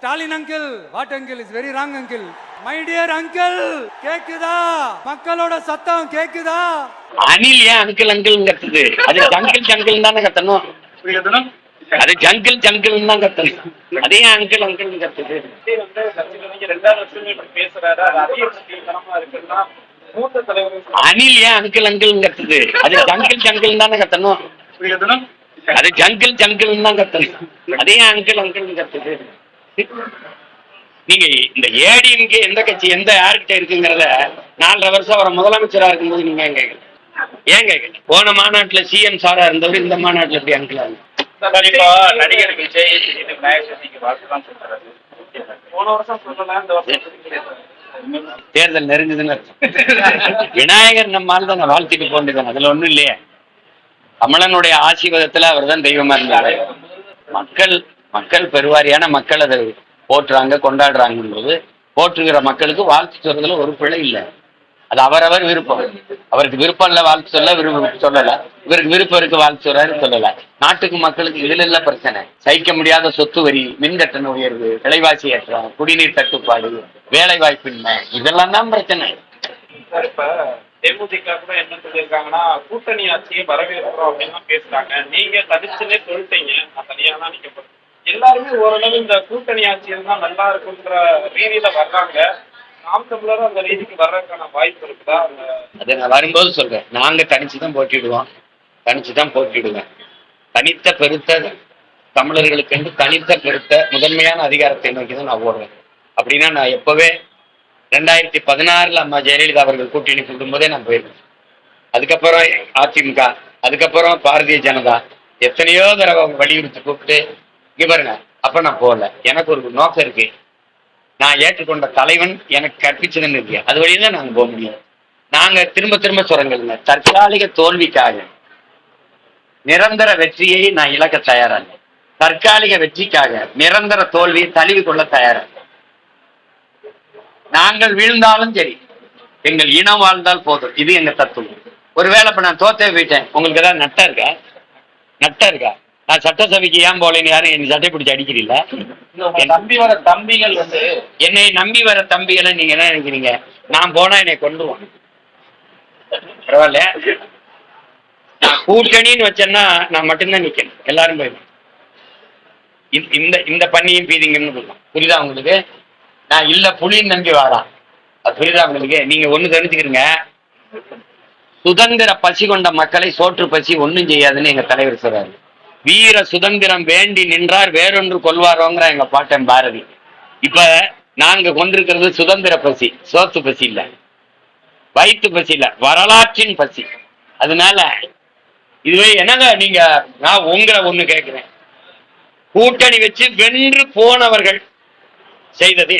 Stalin uncle what uncle is very wrong uncle my dear uncle கேக்குதா? மக்களோட சத்தம் கேக்குதா? அனில் ஏன் அங்கிள் அங்கிள் கத்துது அது ஜங்கிள் ஜங்கிள் தானே கத்தணும். அது ஜங்கிள் ஜங்கிள் தான் கத்தணும். அதே அங்கிள் அங்கிள் கத்துது அனில் ஏன் அங்கிள் அங்கிள் கத்துது அது ஜங்கிள் ஜங்கிள் தானே கத்தணும். அது ஜங்கிள் ஜங்கிள் தான் கத்தணும். அதே அங்கிள் அங்கிள் கத்துது நீங்க இந்த ஏடிஎம்கே எந்த கட்சி எந்த யாருக்கிட்ட இருக்குங்கிறத நாலரை வருஷம் அவரை முதலமைச்சரா இருக்கும்போது நீங்க ஏன் கேட்கல ஏன் கேட்கல போன மாநாட்டுல சிஎம் சாரா இருந்தவர் இந்த மாநாட்டுல எப்படி அங்கிள் நடிகர் விஜய் போன வருஷம் இந்த வருஷம். தேர்தல் நெருங்குதுன்னு. விநாயகர் நம்மால் தான் வாழ்த்திட்டு போண்டிதான் அதுல ஒண்ணும் இல்லையே. கமலனுடைய ஆசீர்வாதத்துல அவர் தான் தெய்வமா இருந்தாரு. மக்கள் மக்கள் பெருவாரியான மக்கள் அதை போற்றுறாங்க கொண்டாடுறாங்கன்றது போற்றுகிற மக்களுக்கு வாழ்த்து சொல்றதுல ஒரு பிழை இல்லை. அது அவரவர் விருப்பம். அவருக்கு விருப்பம் இல்ல வாழ்த்து சொல்ல விருப்பம் சொல்லல. இவருக்கு விருப்பம் இருக்கு வாழ்த்து சொல்றாரு சொல்லல. நாட்டுக்கு மக்களுக்கு இதுல இல்ல பிரச்சனை. சகிக்க முடியாத சொத்து வரி மின்கட்டண உயர்வு விலைவாசி ஏற்றம் குடிநீர் தட்டுப்பாடு வேலை வாய்ப்பின்மை இதெல்லாம் தான் பிரச்சனை. தேமுதிக கூட என்ன சொல்லியிருக்காங்கன்னா கூட்டணி ஆட்சியை வரவேற்கிறோம் அப்படின்னு பேசுறாங்க. நீங்க தனிச்சுன்னே சொல்லிட்டீங்க. நான் தனியா தான் நீங்க எல்லாருமே ஓரளவு இந்த கூட்டணி ஆட்சியில் தான் நல்லா இருக்குன்ற ரீதியில வர்றாங்க. நாம் தமிழரும் அந்த ரீதிக்கு வர்றதுக்கான வாய்ப்பு இருக்குதா? அதை நான் வரும்போது சொல்றேன். நாங்க தனிச்சு தான் போட்டிடுவோம் தனிச்சு தான் போட்டிடுவேன் தனித்த பெருத்த தமிழர்களுக்கென்று தனித்த பெருத்த முதன்மையான அதிகாரத்தை நோக்கி தான் நான் ஓடுவேன். அப்படின்னா நான் எப்பவே ரெண்டாயிரத்தி பதினாறுல அம்மா ஜெயலலிதா அவர்கள் கூட்டணி கூட்டும் போதே நான் போயிருக்கேன் அதுக்கப்புறம் அதிமுக அதுக்கப்புறம் பாரதிய ஜனதா எத்தனையோ தடவை அவங்க வலியுறுத்தி கூப்பிட்டு இங்க பாருங்க அப்ப நான் போகல. எனக்கு ஒரு நோக்கம் இருக்கு. நான் ஏற்றுக்கொண்ட தலைவன் எனக்கு கற்பிச்சதுன்னு இருக்கு அது வழியில தான் நாங்க போக முடியும். நாங்க திரும்ப திரும்ப சொல்றோங்க தற்காலிக தோல்விக்காக. நிரந்தர வெற்றியை நான் இழக்க தயாராக தற்காலிக வெற்றிக்காக நிரந்தர தோல்வியை தழுவி கொள்ள தயாராக நாங்கள் வீழ்ந்தாலும் சரி எங்கள் இனம் வாழ்ந்தால் போதும். இது எங்க தத்துவம். ஒருவேளை இப்ப நான் தோத்தே போயிட்டேன். உங்களுக்கு ஏதாவது நட்டா இருக்கா? நட்டா இருக்கா? நான் சட்டசபைக்கு ஏன் போலேன்னு யாரும் என்னை சட்டை பிடிச்சி அடிக்கிறீங்களா தம்பி வர தம்பிகள் வந்து என்னை நம்பி வர தம்பிகளை நீங்க என்ன நினைக்கிறீங்க? நான் போனா என்னை கொண்டுருவான் பரவாயில்ல. நான் கூட்டணின்னு வச்சேன்னா நான் மட்டும்தான் நிக்கணும். எல்லாரும் போயிடும். இந்த- இந்த இந்த பண்ணியும் பீதிங்கன்னு சொல்லலாம் புரியுதா உங்களுக்கு? நான் இல்ல புலின்னு நம்பி வாரான் அது புரியுதா உங்களுக்கு? நீங்க ஒண்ணு தெரிஞ்சுக்கிறீங்க. சுதந்திர பசி கொண்ட மக்களை சோற்று பசி ஒண்ணும் செய்யாதுன்னு எங்க தலைவர் சொல்றாரு. வீர சுதந்திரம் வேண்டி நின்றார் வேறொன்று கொள்வாரோங்கிற எங்க பாட்டன் பாரதி. இப்ப நாங்க கொண்டிருக்கிறது சுதந்திர பசி சோத்து பசி இல்ல வயிற்று பசி இல்ல வரலாற்றின் பசி. அதனால இதுவே என்னங்க நீங்க நான் உங்களை ஒண்ணு கேட்கிறேன் கூட்டணி வச்சு வென்று போனவர்கள் செய்தது